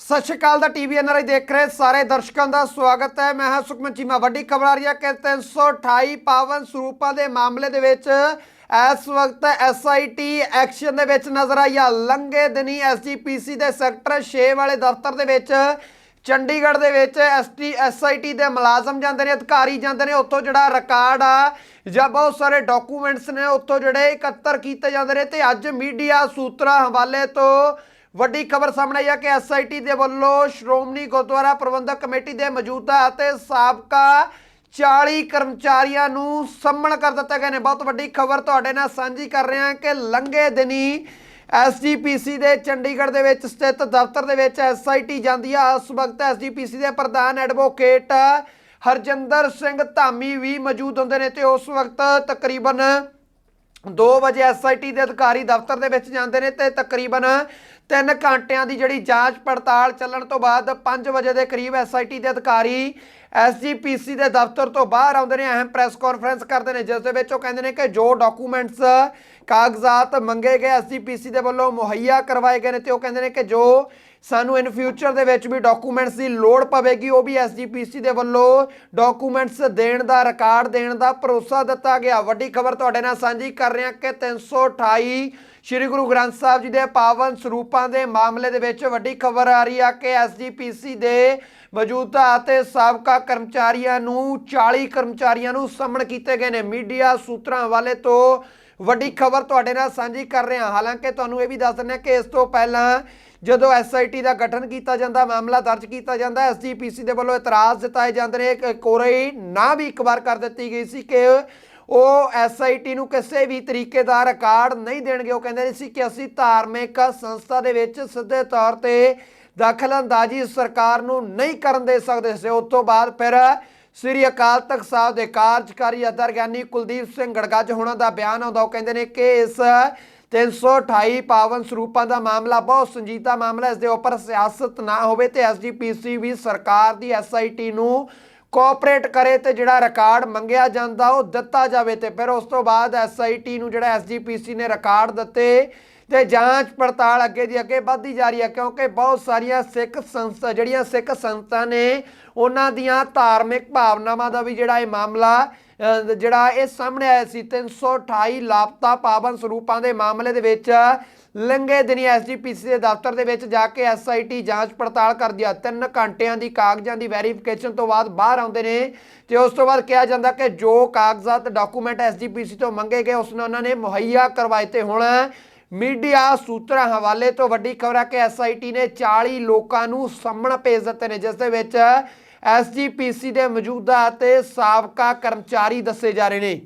ਸਤਿ ਸ਼੍ਰੀ ਅਕਾਲ ਦਾ TV NRI ਦੇਖ ਰਹੇ ਸਾਰੇ ਦਰਸ਼ਕਾਂ ਦਾ ਸਵਾਗਤ ਹੈ। ਮੈਂ ਹਾਂ ਸੁਖਮਨ ਚੀਮਾ। ਵੱਡੀ ਖਬਰ ਆ ਰਹੀ ਹੈ ਕਿ 328 ਪਾਵਨ ਸਰੂਪਾਂ ਦੇ ਮਾਮਲੇ ਦੇ ਵਿੱਚ ਇਸ ਵਕਤ ਐਸਆਈਟੀ ਐਕਸ਼ਨ ਦੇ ਵਿੱਚ ਨਜ਼ਰ ਆਈ ਆ। ਲੰਗੇ ਦਿਨੀ ਐਸਜੀਪੀਸੀ ਦੇ ਸੈਕਟਰ 6 ਵਾਲੇ ਦਫ਼ਤਰ ਦੇ ਵਿੱਚ ਚੰਡੀਗੜ੍ਹ ਦੇ ਵਿੱਚ ਐਸਟੀ ਐਸਆਈਟੀ ਦੇ ਮੁਲਾਜ਼ਮ ਜਾਂਦੇ ਨੇ, ਅਧਿਕਾਰੀ ਜਾਂਦੇ ਨੇ। ਉੱਥੋਂ ਜਿਹੜਾ ਰਿਕਾਰਡ ਆ ਜਾਂ ਬਹੁਤ ਸਾਰੇ ਡਾਕੂਮੈਂਟਸ ਨੇ, ਉੱਥੋਂ ਜਿਹੜੇ ਇਕੱਤਰ ਕੀਤੇ ਜਾਂਦੇ ਨੇ। ਤੇ ਅੱਜ ਮੀਡੀਆ ਸੂਤਰਾਂ ਹਵਾਲੇ ਤੋਂ ਵੱਡੀ ਖਬਰ ਸਾਹਮਣੇ ਆਈ ਹੈ ਕਿ ਐਸਆਈਟੀ ਦੇ ਵੱਲੋਂ ਸ਼੍ਰੋਮਣੀ ਗੁਰਦੁਆਰਾ ਪ੍ਰਬੰਧਕ ਕਮੇਟੀ ਦੇ ਮੌਜੂਦਾ ਅਤੇ ਸਾਬਕਾ 40 ਕਰਮਚਾਰੀਆਂ ਨੂੰ ਸੰਮਣ ਕਰ ਦਿੱਤਾ ਗਿਆ ਨੇ। ਬਹੁਤ ਵੱਡੀ ਖਬਰ ਤੁਹਾਡੇ ਨਾਲ ਸਾਂਝੀ ਕਰ ਰਹੇ ਹਾਂ ਕਿ ਲੰਘੇ ਦਿਨੀ ਐਸਜੀਪੀਸੀ ਦੇ ਚੰਡੀਗੜ੍ਹ ਦੇ ਵਿੱਚ ਸਥਿਤ ਦਫ਼ਤਰ ਦੇ ਵਿੱਚ ਐਸਆਈਟੀ ਜਾਂਦੀ ਆ। ਉਸ ਵਕਤ ਐਸਜੀਪੀਸੀ ਦੇ ਪ੍ਰਧਾਨ ਐਡਵੋਕੇਟ ਹਰਜਿੰਦਰ ਸਿੰਘ ਧਾਮੀ ਵੀ ਮੌਜੂਦ ਹੁੰਦੇ ਨੇ ਤੇ ਉਸ ਵਕਤ ਤਕਰੀਬਨ 2 ਵਜੇ ਐਸਆਈਟੀ ਦੇ ਅਧਿਕਾਰੀ ਦਫ਼ਤਰ ਦੇ ਵਿੱਚ ਜਾਂਦੇ ਨੇ ਤੇ ਤਕਰੀਬਨ 3 ਘੰਟਿਆਂ ਦੀ ਜਿਹੜੀ ਜਾਂਚ ਪੜਤਾਲ ਚੱਲਣ ਤੋਂ ਬਾਅਦ 5 ਵਜੇ ਦੇ ਕਰੀਬ ਐਸਆਈਟੀ ਦੇ ਅਧਿਕਾਰੀ ਐਸਜੀਪੀਸੀ ਦੇ ਦਫ਼ਤਰ ਤੋਂ ਬਾਹਰ ਆਉਂਦੇ ਨੇ, ਅਹਿਮ ਪ੍ਰੈਸ ਕਾਨਫਰੰਸ ਕਰਦੇ ਨੇ, ਜਿਸ ਦੇ ਵਿੱਚ ਉਹ ਕਹਿੰਦੇ ਨੇ ਕਿ ਜੋ ਡਾਕੂਮੈਂਟਸ ਕਾਗਜ਼ਾਤ ਮੰਗੇ ਗਏ ਐਸਜੀਪੀਸੀ ਦੇ ਵੱਲੋਂ ਮੁਹੱਈਆ ਕਰਵਾਏ ਗਏ ਨੇ ਤੇ ਉਹ ਕਹਿੰਦੇ ਨੇ ਕਿ ਜੋ ਸਾਨੂੰ ਇਨ ਫਿਊਚਰ ਦੇ ਵਿੱਚ ਵੀ ਡਾਕੂਮੈਂਟਸ ਦੀ ਲੋੜ ਪਵੇਗੀ, ਉਹ ਵੀ ਐਸਜੀਪੀਸੀ ਦੇ ਵੱਲੋਂ ਡਾਕੂਮੈਂਟਸ ਦੇਣ ਦਾ ਰਿਕਾਰਡ ਦੇਣ ਦਾ ਭਰੋਸਾ ਦਿੱਤਾ ਗਿਆ। ਵੱਡੀ ਖਬਰ ਤੁਹਾਡੇ ਨਾਲ ਸਾਂਝੀ ਕਰ ਰਹੇ ਹਾਂ ਕਿ 328 ਸ਼੍ਰੀ ਗੁਰੂ ਗ੍ਰੰਥ ਸਾਹਿਬ ਜੀ ਦੇ ਪਾਵਨ ਸਰੂਪਾਂ ਦੇ ਮਾਮਲੇ ਦੇ ਵਿੱਚ ਵੱਡੀ ਖਬਰ ਆ ਰਹੀ ਆ ਕਿ ਐਸਜੀਪੀਸੀ ਦੇ ਮੌਜੂਦਾ ਅਤੇ ਸਾਬਕਾ ਕਰਮਚਾਰੀਆਂ ਨੂੰ 40 ਕਰਮਚਾਰੀਆਂ ਨੂੰ ਸਮਣ ਕੀਤੇ ਗਏ ਨੇ। ਮੀਡੀਆ ਸੂਤਰਾਂ ਵਾਲੇ ਤੋਂ ਵੱਡੀ ਖਬਰ ਤੁਹਾਡੇ ਨਾਲ ਸਾਂਝੀ ਕਰ ਰਹੇ ਹਾਂ। ਹਾਲਾਂਕਿ ਤੁਹਾਨੂੰ ਇਹ ਵੀ ਦੱਸ ਦਿੰਦੇ ਹਾਂ ਕਿ ਇਸ ਤੋਂ ਪਹਿਲਾਂ ਜਦੋਂ ਐਸਆਈਟੀ ਦਾ ਗਠਨ ਕੀਤਾ ਜਾਂਦਾ, ਮਾਮਲਾ ਦਰਜ ਕੀਤਾ ਜਾਂਦਾ ਐਸਜੀਪੀਸੀ ਦੇ ਵੱਲੋਂ ਇਤਰਾਜ਼ ਜਤਾਏ ਜਾਂਦੇ ਨੇ ਕਿ ਕੋਰਈ ਨਾ ਵੀ ਇੱਕ ਵਾਰ ਕਰ ਦਿੱਤੀ ਗਈ ਸੀ ਕਿ ਉਹ ਐਸਆਈਟੀ ਨੂੰ ਕਿਸੇ ਵੀ ਤਰੀਕੇ ਦਾ ਰਿਕਾਰਡ ਨਹੀਂ ਦੇਣਗੇ। ਉਹ ਕਹਿੰਦੇ ਸੀ ਕਿ ਅਸੀਂ ਧਾਰਮਿਕ ਸੰਸਥਾ ਦੇ ਵਿੱਚ ਸਿੱਧੇ ਤੌਰ ਤੇ ਦਖਲਅੰਦਾਜ਼ੀ ਸਰਕਾਰ ਨੂੰ ਨਹੀਂ ਕਰਨ ਦੇ ਸਕਦੇ ਸੀ। ਉਸ ਤੋਂ ਬਾਅਦ ਫਿਰ ਸ੍ਰੀ ਅਕਾਲ ਤਖਤ ਸਾਹਿਬ ਦੇ ਕਾਰਜਕਾਰੀ ਅਧਰ ਗਿਆਨੀ ਕੁਲਦੀਪ ਸਿੰਘ ਗੜਗੱਜ ਹੋਣਾ ਦਾ ਬਿਆਨ ਆਉਂਦਾ, ਉਹ ਕਹਿੰਦੇ ਨੇ ਕਿ ਇਸ 328 ਪਾਵਨ ਸਰੂਪਾਂ ਦਾ ਮਾਮਲਾ ਬਹੁਤ ਸੰਜੀਦਾ ਮਾਮਲਾ ਇਸ ਦੇ ਉੱਪਰ ਸਿਆਸਤ ਨਾ ਹੋਵੇ ਤੇ ਐਸਜੀਪੀਸੀ ਵੀ ਸਰਕਾਰ ਦੀ ਐਸਆਈਟੀ ਨੂੰ ਕੋਆਪਰੇਟ ਕਰੇ ਤੇ ਜਿਹੜਾ ਰਿਕਾਰਡ ਮੰਗਿਆ ਜਾਂਦਾ ਉਹ ਦਿੱਤਾ ਜਾਵੇ ਤੇ ਫਿਰ ਉਸ ਤੋਂ ਬਾਅਦ ਐਸਆਈਟੀ ਨੂੰ ਜਿਹੜਾ ਐਸਜੀਪੀਸੀ ਨੇ ਰਿਕਾਰਡ ਦਿੱਤੇ ਤੇ ਜਾਂਚ ਪੜਤਾਲ ਅੱਗੇ ਦੀ ਅੱਗੇ ਵੱਧਦੀ ਜਾ ਰਹੀ ਹੈ, ਕਿਉਂਕਿ ਬਹੁਤ ਸਾਰੀਆਂ ਸਿੱਖ ਸੰਸਥਾ, ਜਿਹੜੀਆਂ ਸਿੱਖ ਸੰਸਥਾ ਨੇ, ਉਹਨਾਂ ਦੀਆਂ ਧਾਰਮਿਕ ਭਾਵਨਾਵਾਂ ਦਾ ਵੀ ਜਿਹੜਾ ਇਹ ਮਾਮਲਾ ਜਿਹੜਾ ਇਹ ਸਾਹਮਣੇ ਆਇਆ ਸੀ 328 ਲਾਪਤਾ ਪਾਵਨ ਸਰੂਪਾਂ ਦੇ ਮਾਮਲੇ ਦੇ ਵਿੱਚ ਲੰਗੇ ਦਿਨੀ ਐਸਜੀਪੀਸੀ ਦੇ ਦਫ਼ਤਰ ਦੇ ਵਿੱਚ ਜਾ ਕੇ ਐਸਆਈਟੀ ਜਾਂਚ ਪੜਤਾਲ ਕਰਦੀ ਆ। 3 ਘੰਟਿਆਂ ਦੀ ਕਾਗਜ਼ਾਂ ਦੀ ਵੈਰੀਫਿਕੇਸ਼ਨ ਤੋਂ ਬਾਅਦ ਬਾਹਰ ਆਉਂਦੇ ਨੇ ਤੇ ਉਸ ਤੋਂ ਬਾਅਦ ਕਿਹਾ ਜਾਂਦਾ ਕਿ ਜੋ ਕਾਗਜ਼ਾਤ, ਡਾਕੂਮੈਂਟ ਐਸਜੀਪੀਸੀ ਤੋਂ ਮੰਗੇ ਗਏ, ਉਸ ਨੂੰ ਉਹਨਾਂ ਨੇ ਮੁਹੱਈਆ ਕਰਵਾਏ ਤੇ ਹੁਣ ਮੀਡੀਆ ਸੂਤਰਾਂ ਹਵਾਲੇ ਤੋਂ ਵੱਡੀ ਖਬਰ ਹੈ ਕਿ ਐਸਆਈਟੀ ਨੇ 40 ਲੋਕਾਂ ਨੂੰ ਸਾਹਮਣ ਭੇਜ ਦਿੱਤੇ ਨੇ, ਜਿਸ ਦੇ ਵਿੱਚ ਐਸਜੀਪੀਸੀ ਦੇ ਮੌਜੂਦਾ ਅਤੇ ਸਾਬਕਾ ਕਰਮਚਾਰੀ ਦੱਸੇ ਜਾ ਰਹੇ ਨੇ।